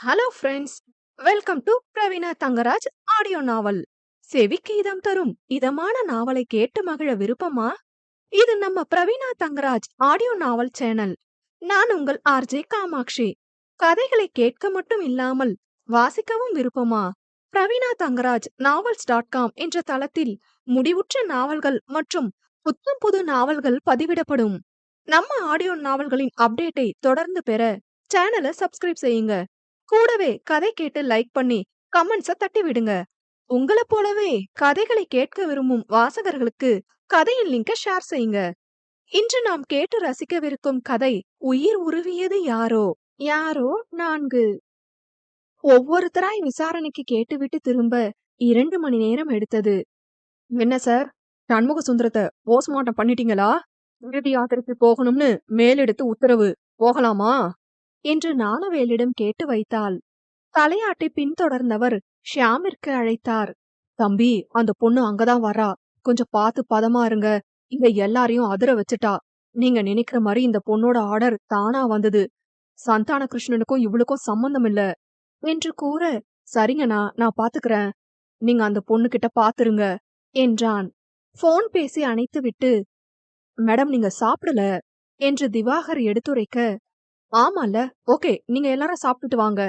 Hello friends welcome to Praveena Thangaraj audio novel செவிக்கு இதம் தரும். இதமான நாவலை கேட்டு மகிழ விருப்பமா? இது நம்ம Praveena Thangaraj audio novel channel நான் உங்கள் ஆர்ஜே காமாட்சி. கதைகளை கேட்க மட்டும் இல்லாமல் வாசிக்கவும் விருப்பமா? Praveena Thangaraj novels dot com என்ற தளத்தில் முடிவுற்ற நாவல்கள் மற்றும் புத்தம் புது நாவல்கள் பதிவிடப்படும். நம்ம ஆடியோ நாவல்களின் அப்டேட்டை தொடர்ந்து பெற சேனலை சப்ஸ்கிரைப் செய்யுங்க. கூடவே கதை கேட்டு லைக் பண்ணி கமெண்ட்ஸ தட்டி விடுங்க. உங்களை போலவே கதைகளை கேட்க விரும்பும் வாசகர்களுக்கு கதையின் லிங்கை ஷேர் செய்யுங்க. இன்று நாம் கேட்டு ரசிக்கவிருக்கும் கதை உயிர் உருவியது யாரோ? யாரோ? நான்கு. ஒவ்வொருத்தராய் விசாரணைக்கு கேட்டுவிட்டு திரும்ப இரண்டு மணி நேரம் எடுத்தது. என்ன சார் சண்முக சுந்தரத்தை போஸ்ட்மார்ட்டம் பண்ணிட்டீங்களா? இறுதி யாத்திரைக்கு போகணும்னு மேலெடுத்து உத்தரவு. போகலாமா? என்று ஞானவேலிடம் கேட்டு வைத்தாள். தலையாட்டி பின்தொடர்ந்தவர் ஷியாமிற்கு அழைத்தார். தம்பி அந்த பொண்ணு அங்கதான் வரா. கொஞ்சம் பார்த்து பதமா இருங்க. இங்க எல்லாரையும் அதிர வச்சுட்டா. நீங்க நினைக்கிற மாதிரி இந்த பொண்ணோட ஆர்டர் தானா வந்தது. சந்தான கிருஷ்ணனுக்கும் இவளுக்கும் சம்பந்தம் இல்ல. என்று கூற சரிங்கண்ணா நான் பாத்துக்கிறேன். நீங்க அந்த பொண்ணு கிட்ட பாத்துருங்க என்றான். போன் பேசி அணைத்து விட்டு மேடம் நீங்க சாப்பிடல என்று திவாகர் எடுத்துரைக்க ஆமால ஓகே நீங்க எல்லாரும் சாப்பிட்டுட்டு வாங்க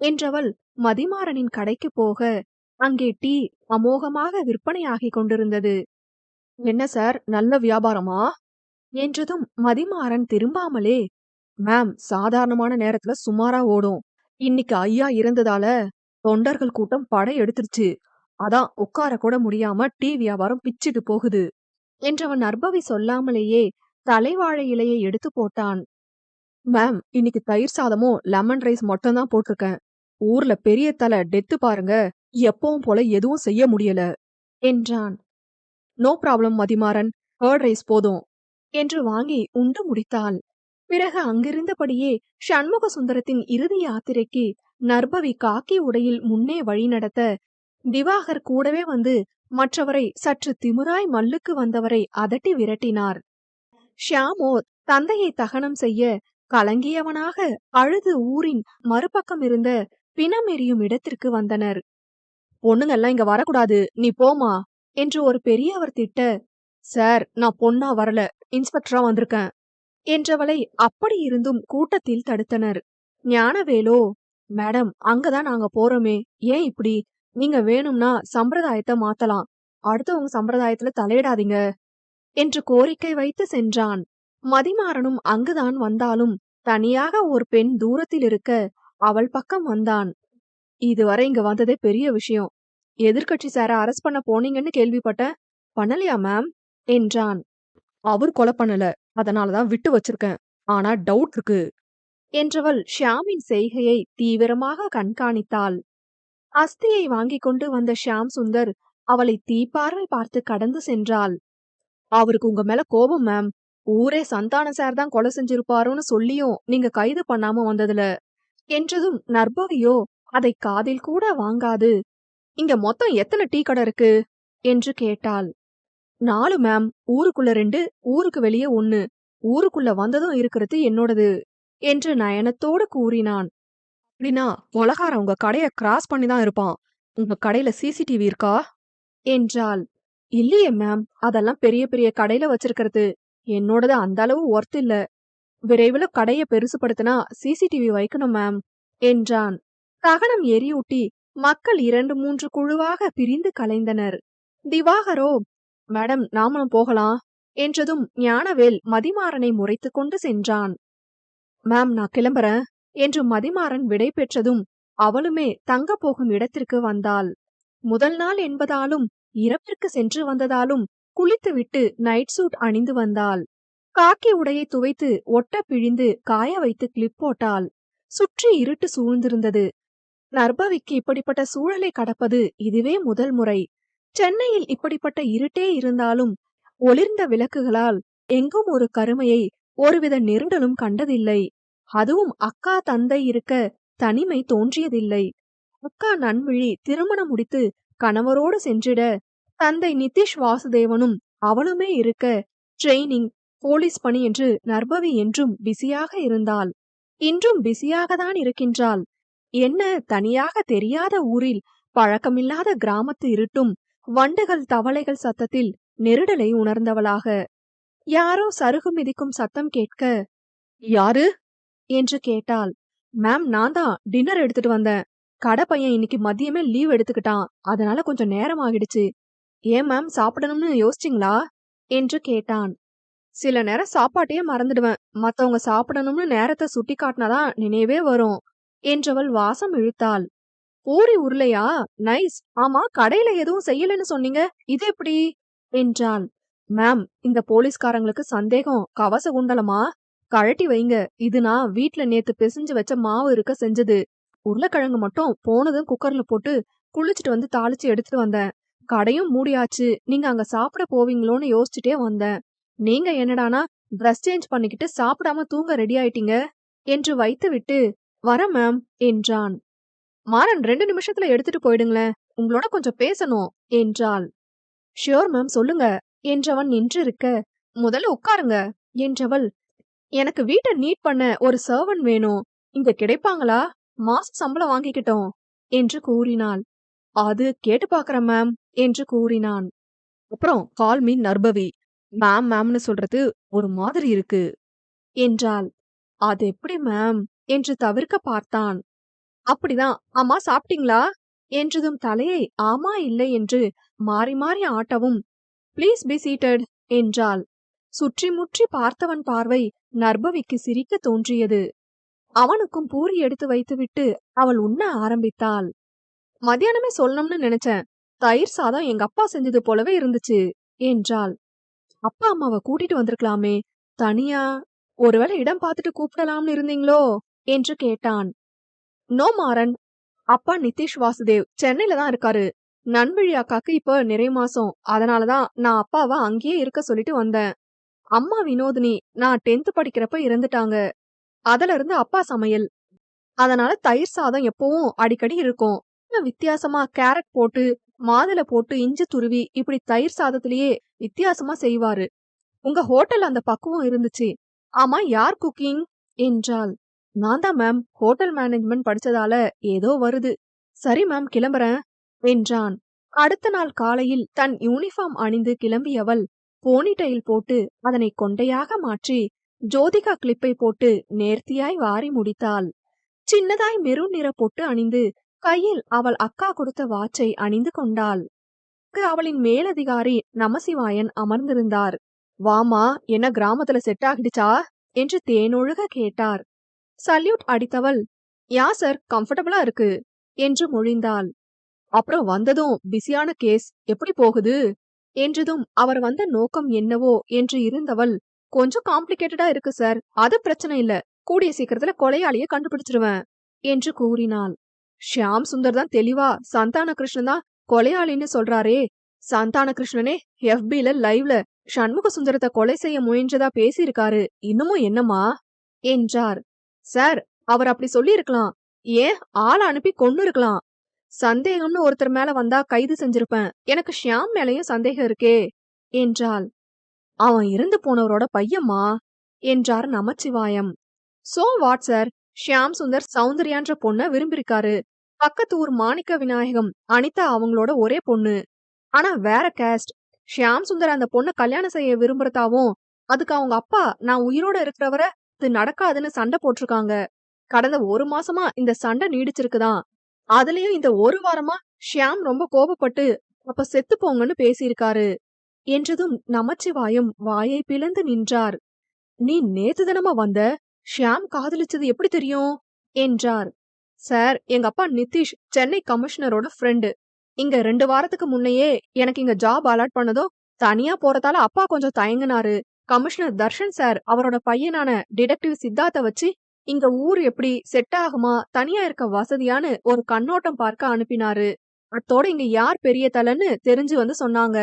என்றவள் மதிமாறனின் கடைக்கு போக அங்கே டீ அமோகமாக விற்பனையாகிக் கொண்டிருந்தது. என்ன சார் நல்ல வியாபாரமா? என்றதும் மதிமாறன் திரும்பாமலே மேம் சாதாரணமான நேரத்துல சுமாரா ஓடும். இன்னைக்கு ஐயா இருந்ததால தொண்டர்கள் கூட்டம் படை எடுத்துருச்சு. அதான் உட்கார கூட முடியாம டீ வியாபாரம் பிச்சுட்டு போகுது. என்றவன் நர்பவி சொல்லாமலேயே தலைவாழை இலையை எடுத்து போட்டான். மேம் இன்னைக்கு தயிர் சாதமும் லெமன் ரைஸ் மட்டும் தான் போட்டிருக்கேன். ஊர்ல பெரிய தலை டெத்து பாருங்க. எப்பவும் போல எதுவும் செய்ய முடியல. என்றான். No problem Mathimaran. Curd rice போதும். என்று வாங்கி உண்டு முடித்தாள். பிறகு அங்கிருந்தபடியே சண்முக சுந்தரத்தின் இறுதி யாத்திரைக்கு நர்பவி காக்கி உடையில் முன்னே வழி நடத்த திவாகர் கூடவே வந்து மற்றவரை சற்று திமுராய் மல்லுக்கு வந்தவரை அதட்டி விரட்டினார். ஷியாமோ தந்தையை தகனம் செய்ய கலங்கியவனாக அழுது ஊரின் மறுபக்கம் இருந்த பிணம் எரியும் இடத்திற்கு வந்தனர். பொண்ணுங்கெல்லாம் இங்க வரக்கூடாது நீ போமா என்று ஒரு பெரியவர் திட்ட சார் நான் பொண்ணா வரல இன்ஸ்பெக்டரா வந்திருக்கேன் என்றவளை அப்படி இருந்தும் கூட்டத்தில் தடுத்தனர். ஞானவேலோ மேடம் அங்கதான் நாங்க போறோமே ஏன் இப்படி? நீங்க வேணும்னா சம்பிரதாயத்தை மாத்தலாம் அடுத்தவங்க சம்பிரதாயத்துல தலையிடாதீங்க என்று கோரிக்கை வைத்து சென்றான். மதிமாறனும் அங்குதான் வந்தாலும் தனியாக ஒரு பெண் தூரத்தில் இருக்க அவள் பக்கம் வந்தான். இதுவரை இங்க வந்ததே பெரிய விஷயம். எதிர்கட்சி சார அரஸ்ட் பண்ண போனீங்கன்னு கேள்விப்பட்டேன் பண்ணலையா மேம் என்றான். அவர் கொலை பண்ணல. அதனாலதான் விட்டு வச்சிருக்கேன். ஆனா டவுட் இருக்கு. என்றவள் ஷியாமின் செய்கையை தீவிரமாக கண்காணித்தாள். அஸ்தியை வாங்கிக் கொண்டு வந்த ஷியாம் சுந்தர் அவளை தீப்பார்வை பார்த்து கடந்து சென்றாள். அவருக்கு உங்க மேல கோபம் மேம் ஊரே சந்தான சார் தான் கொலை செஞ்சிருப்பாருன்னு சொல்லியும் நீங்க கைது பண்ணாம வந்ததுல. என்றதும் நர்பவியோ அதை காதில் கூட வாங்காது. இங்க மொத்தம் எத்தனை டீ கடை இருக்கு? என்று கேட்டாள். நாலு மேம். ஊருக்குள்ள ரெண்டு ஊருக்கு வெளியே ஒண்ணு ஊருக்குள்ள வந்ததும் இருக்கிறது என்னோடது என்று நயனத்தோடு கூறினான். அப்படின்னா கொலகாரன் உங்க கடைய கிராஸ் பண்ணி தான் இருப்பான். உங்க கடையில சிசிடிவி இருக்கா? என்றாள். இல்லையே மேம். அதெல்லாம் பெரிய பெரிய கடையில வச்சிருக்கிறது. என்னோடது அந்த அளவு ஒர்த் இல்ல. விரைவில் கடையை பெருசுபடுத்தினா சிசிடிவி வைக்கணும் மேம் என்றான். தகனம் எரியூட்டி மக்கள் இரண்டு மூன்று குழுவாக பிரிந்து கலைந்தனர். திவாகரோ மேடம் நாமளும் போகலாம் என்றதும் ஞானவேல் மதிமாறனை முறைத்து கொண்டு சென்றான். மேம் நான் கிளம்புறேன் என்று மதிமாறன் விடை பெற்றதும் அவளுமே தங்க போகும் இடத்திற்கு வந்தாள். முதல் நாள் என்பதாலும் இறப்பிற்கு சென்று வந்ததாலும் குளித்துவிட்டு நைட் சூட் அணிந்து வந்தாள். காக்கி உடையை துவைத்து ஒட்ட பிழிந்து காய வைத்து கிளிப் போட்டாள். சுற்றி இருட்டு சூழ்ந்திருந்தது. நர்பவிக்கு இப்படிப்பட்ட சூழலை கடப்பது இதுவே முதல் முறை. சென்னையில் இப்படிப்பட்ட இருட்டே இருந்தாலும் ஒளிர்ந்த விளக்குகளால் எங்கும் ஒரு கருமையை ஒருவித நெருடலும் கண்டதில்லை. அதுவும் அக்கா தந்தை இருக்க தனிமை தோன்றியதில்லை. அக்கா நன்விழி திருமணம் முடித்து கணவரோடு சென்றிட தந்தை நிதிஷ் வாசுதேவனும் அவளுமே இருக்க ட்ரெய்னிங் போலீஸ் பணி என்று நர்பவி என்றும் பிஸியாக இருந்தாள். இன்றும் பிஸியாகத்தான் இருக்கின்றாள். என்ன தனியாக தெரியாத ஊரில் பழக்கமில்லாத கிராமத்து இருட்டும் வண்டுகள் தவளைகள் சத்தத்தில் நெருடலை உணர்ந்தவளாக. யாரோ சருகு மிதிக்கும் சத்தம் கேட்க யாரு? என்று கேட்டாள். மேம் நான் தான் டின்னர் எடுத்துட்டு வந்தேன். கடை பையன் இன்னைக்கு மதியமே லீவ் எடுத்துக்கிட்டான். அதனால கொஞ்சம் நேரம் ஆகிடுச்சு. ஏன் மேம் சாப்பிடணும்னு யோசிச்சிங்களா? என்று கேட்டான். சில நேரம் சாப்பாட்டையே மறந்துடுவேன். மத்தவங்க சாப்பிடணும்னு நேரத்தை சுட்டி காட்டினாதான் நினைவே வரும் என்றவள் வாசம் இழுத்தாள். பூரி உருளையா? நைஸ். ஆமா கடையில எதுவும் செய்யலன்னு சொன்னீங்க. இது எப்படி? என்றாள் மேம் இந்த போலீஸ்காரங்களுக்கு சந்தேகம். கவச குண்டலமா? கழட்டி வைங்க. இது நான் வீட்ல நேத்து பிசைஞ்சு வச்ச மாவு இருக்க செஞ்சது. உருளைக்கிழங்கு மட்டும் போனதும் குக்கர்ல போட்டு குளிச்சுட்டு வந்து தாளிச்சு எடுத்துட்டு வந்தேன். கடையும் மூடியாச்சு. நீங்க அங்க சாப்பிட போவீங்களோன்னு யோசிச்சுட்டே வந்தேன். நீங்க என்னடானா ட்ரெஸ் சேஞ்ச் பண்ணிக்கிட்டு சாப்பிடாம தூங்க ரெடி ஆயிட்டீங்க? என்று வைத்துவிட்டு வர மேம் என்றான். மாறன் ரெண்டு நிமிஷத்துல எடுத்துட்டு போயிடுங்களேன். உங்களோட கொஞ்சம் பேசணும் என்றாள். ஷியோர் மேம் சொல்லுங்க என்றவன் நின்றிருக்க. முதல்ல உட்காருங்க என்றவள். எனக்கு வீட்டை நீட் பண்ண ஒரு சர்வன் வேணும். இங்க கிடைப்பாங்களா? மாச சம்பளம் வாங்கிக்கிட்டோம் என்று கூறினாள். அது கேட்டு பாக்குறேன் மேம் என்று கூறினான். அப்புறம் கால் மீ நர்பவி. மேம் மேம்னு சொல்றது ஒரு மாதிரி இருக்கு என்றாள். அது எப்படி மேம் என்று தவிர்க்க பார்த்தான். அப்படிதான். அம்மா சாப்பிட்டீங்களா? என்றதும் தலையை ஆமா இல்லை என்று மாறி மாறி ஆட்டவும் ப்ளீஸ் பி சீட்டட் என்றாள். சுற்றி முற்றி பார்த்தவன் பார்வை நர்பவிக்கு சிரிக்க தோன்றியது. அவனுக்கும் பூரி எடுத்து வைத்துவிட்டு அவள் உண்ண ஆரம்பித்தாள். மத்தியானமே சொல்லணும்னு நினைச்சேன். தயிர் சாதம் எங்க அப்பா செஞ்சது போலவே இருந்துச்சு என்றாள். அப்பா அம்மாவை கூட்டிட்டு வந்திருக்கலாமே. தனியா ஒருவேளை இடம் பார்த்துட்டு கூப்பிடலாம்னு இருந்தீங்களோ? என்று கேட்டான். நோ மாறன். அப்பா நிதிஷ் வாசுதேவ் சென்னையில தான் இருக்காரு. நண்பழி அக்காக்கு இப்ப நிறை மாசம். அதனாலதான் நான் அப்பாவை அங்கேயே இருக்க சொல்லிட்டு வந்தேன். அம்மா வினோதினி நான் டென்த் படிக்கிறப்ப இறந்துட்டாங்க. அதுல இருந்து அப்பா சமையல். அதனால தயிர் சாதம் எப்பவும் அடிக்கடி இருக்கும். வித்தியாசமா கேரட் போட்டு மாதுளை போட்டு இஞ்சி துருவி இப்படி தயிர் சாதத்திலேயே வித்தியாசமா செய்வாரு. உங்க ஹோட்டல் அந்த பக்குவம் இருந்துச்சு. ஆமா யார் குக்கிங்? என்றாள். நான் தான் மேம். ஹோட்டல் மேனேஜ்மெண்ட் படிச்சதால ஏதோ வருது. சரி மேம் கிளம்புறேன் என்றான். அடுத்த நாள் காலையில் தன் யூனிஃபார்ம் அணிந்து கிளம்பியவள் போனிடைல் போட்டு அதனை கொண்டையாக மாற்றி ஜோதிகா கிளிப்பை போட்டு நேர்த்தியாய் வாரி முடித்தாள். சின்னதாய் மெரூன் நிற பொட்டு அணிந்து கையில் அவள் அக்கா கொடுத்த வாட்சை அணிந்து கொண்டாள். அவளின் மேலதிகாரி நமசிவாயன் அமர்ந்திருந்தார். வாமா என்ன கிராமத்துல செட் ஆகிடுச்சா? என்று தேனொழுக கேட்டார். சல்யூட் அடித்தவள். யா சார் கம்ஃபர்டபுளா இருக்கு என்று மொழிந்தாள். அப்புறம் வந்ததும் பிஸியான கேஸ் எப்படி போகுது? என்றதும் அவர் வந்த நோக்கம் என்னவோ? என்று இருந்தவள் கொஞ்சம் காம்ப்ளிகேட்டடா இருக்கு சார் அது பிரச்சனை இல்ல. கூடிய சீக்கிரத்துல கொலையாளிய கண்டுபிடிச்சிருவேன் என்று கூறினாள். ஷியாம் சுந்தர் தான் தெளிவா சந்தான கிருஷ்ணன் தான் கொலையாளின்னு சொல்றாரே. சந்தான கிருஷ்ணனே எஃபில லைவ்ல சண்முக சுந்தரத்தை கொலை செய்ய முயன்றதா பேசியிருக்காரு. இன்னமும் என்னமா என்றார். சார் அவர் அப்படி சொல்லியிருக்கலாம். ஏன்? ஆளை அனுப்பி கொன்னு இருக்கலாம் சந்தேகம்னு ஒருத்தர் மேல வந்தா கைது செஞ்சிருப்பேன். எனக்கு ஷியாம் மேலயும் சந்தேகம் இருக்கே என்றாள். அவன் இறந்து போனவரோட பையம்மா? என்றார் Namasivayam. So what sir? Shyam Sundar சௌந்தர்யான்ற பொண்ண விரும்பிருக்காரு பக்கத்து ஊர் மாணிக்க விநாயகம் அனிதா அவங்களோட ஒரே பொண்ணு. ஆனா வேற கேஸ்ட் ஷியாம் சுந்தர் அந்த பொண்ண கல்யாணம் செய்ய விரும்புறதாவும் அதுக்கு அவங்க அப்பா நான் உயிரோட இருக்கிறவர இது நடக்காதுன்னு சண்டை போட்டிருக்காங்க. கடந்த ஒரு மாசமா இந்த சண்டை நீடிச்சிருக்குதான். அதுலயும் இந்த ஒரு வாரமா ஷியாம் ரொம்ப கோபப்பட்டு அப்ப செத்து போங்கன்னு பேசியிருக்காரு. என்றதும் நமச்சிவாயும் வாயை பிளந்து நின்றார். நீ நேத்து தினமா வந்த? ஷியாம் காதலிச்சது எப்படி தெரியும்? என்றார். சார் எங்க அப்பா நிதிஷ் சென்னை கமிஷனரோட ஃப்ரெண்டு இங்க ரெண்டு வாரத்துக்கு முன்னையே எனக்கு இங்க ஜாப் அலாட் பண்ணதும் தனியா போறதால அப்பா கொஞ்சம் தயங்கினாரு. கமிஷனர் தர்ஷன் சார் அவரோட பையனான டிடெக்டிவ் சித்தார்த்த வச்சு இங்க ஊர் எப்படி செட் ஆகுமா தனியா இருக்க வசதியான்னு ஒரு கண்ணோட்டம் பார்க்க அனுப்பினாரு. அத்தோட இங்க யார் பெரிய தலைன்னு தெரிஞ்சு வந்து சொன்னாங்க.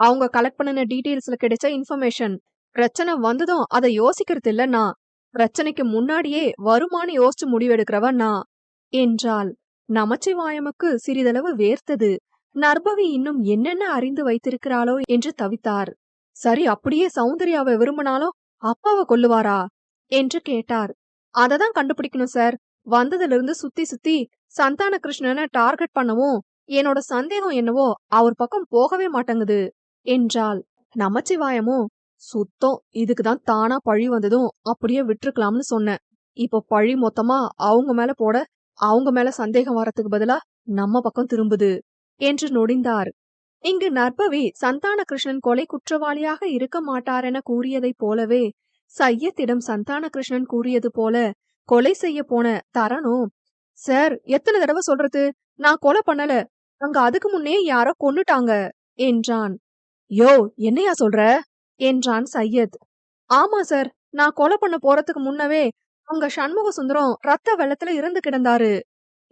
அவங்க கலெக்ட் பண்ணின டீடைல்ஸ்ல கிடைச்ச இன்ஃபர்மேஷன் பிரச்சனை வந்ததும் அதை யோசிக்கிறது இல்ல நான். பிரச்சனைக்கு முன்னாடியே வருமானு யோசிச்சு முடிவெடுக்கிறவ நான் என்றாள். நமச்சிவாயமுக்கு சிறிதளவு வேர்த்தது. நர்பவி இன்னும் என்னென்ன அறிந்து வைத்திருக்கிறாளோ என்று தவித்தார். சரி அப்படியே சௌந்தர்யாவை விரும்பினாலும் அப்பாவை கொல்லுவாரா? என்று கேட்டார். அததான் கண்டுபிடிக்கணும் சார். வந்ததுல இருந்து சுத்தி சுத்தி சந்தான கிருஷ்ணனை டார்கெட் பண்ணவும். என்னோட சந்தேகம் என்னவோ அவர் பக்கம் போகவே மாட்டேங்குது என்றாள். நமச்சிவாயமும் சுத்தம் இதுக்கு தான் தானா பழி வந்ததும் அப்படியே விட்டுருக்கலாம்னு சொன்னேன். இப்போ பழி மொத்தமா அவங்க மேல போட அவங்க மேல சந்தேகம் வரத்துக்கு பதிலா நம்ம பக்கம் திரும்புது என்று நொடிந்தார். இங்கு நற்பவி சந்தான கிருஷ்ணன் கொலை குற்றவாளியாக இருக்க மாட்டாரென கூறியதைப் போலவே சையத்திடம் சந்தான கிருஷ்ணன் கூறியது போல கொலை செய்ய போன தரணும் சார் எத்தனை தடவை சொல்றது? நான் கொலை பண்ணல. அங்க அதுக்கு முன்னே யாரோ கொன்னுட்டாங்க என்றான். யோ என்னையா சொல்ற? என்றான் சையத். ஆமா சார். நான் கொலை பண்ண போறதுக்கு முன்னவே அங்க சண்முக சுந்தரம் ரத்த வெள்ளத்துல இறந்து கிடந்தாரு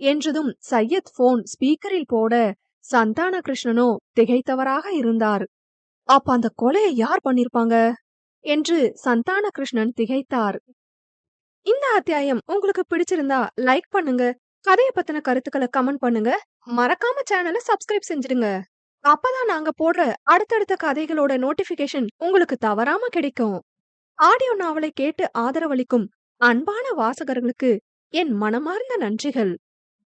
என்றதும் சையத் போன் ஸ்பீக்கரில் போட சந்தான கிருஷ்ணனோ திகைத்தவராக இருந்தார். அப்ப அந்த கொலையை யார் பண்ணிருப்பாங்க? என்று சந்தான கிருஷ்ணன் திகைத்தார். இந்த அத்தியாயம் உங்களுக்கு பிடிச்சிருந்தா லைக் பண்ணுங்க. கதையை பத்தின கருத்துக்களை கமெண்ட் பண்ணுங்க. மறக்காம சேனலை சப்ஸ்கிரைப் செஞ்சிடுங்க. அப்பதான் நாங்க போடுற அடுத்தடுத்த கதைகளோட நோட்டிபிகேஷன் உங்களுக்கு தவறாம கிடைக்கும். ஆடியோ நாவலை கேட்டு ஆதரவளிக்கும் அன்பான வாசகர்களுக்கு என் மனமார்ந்த நன்றிகள்.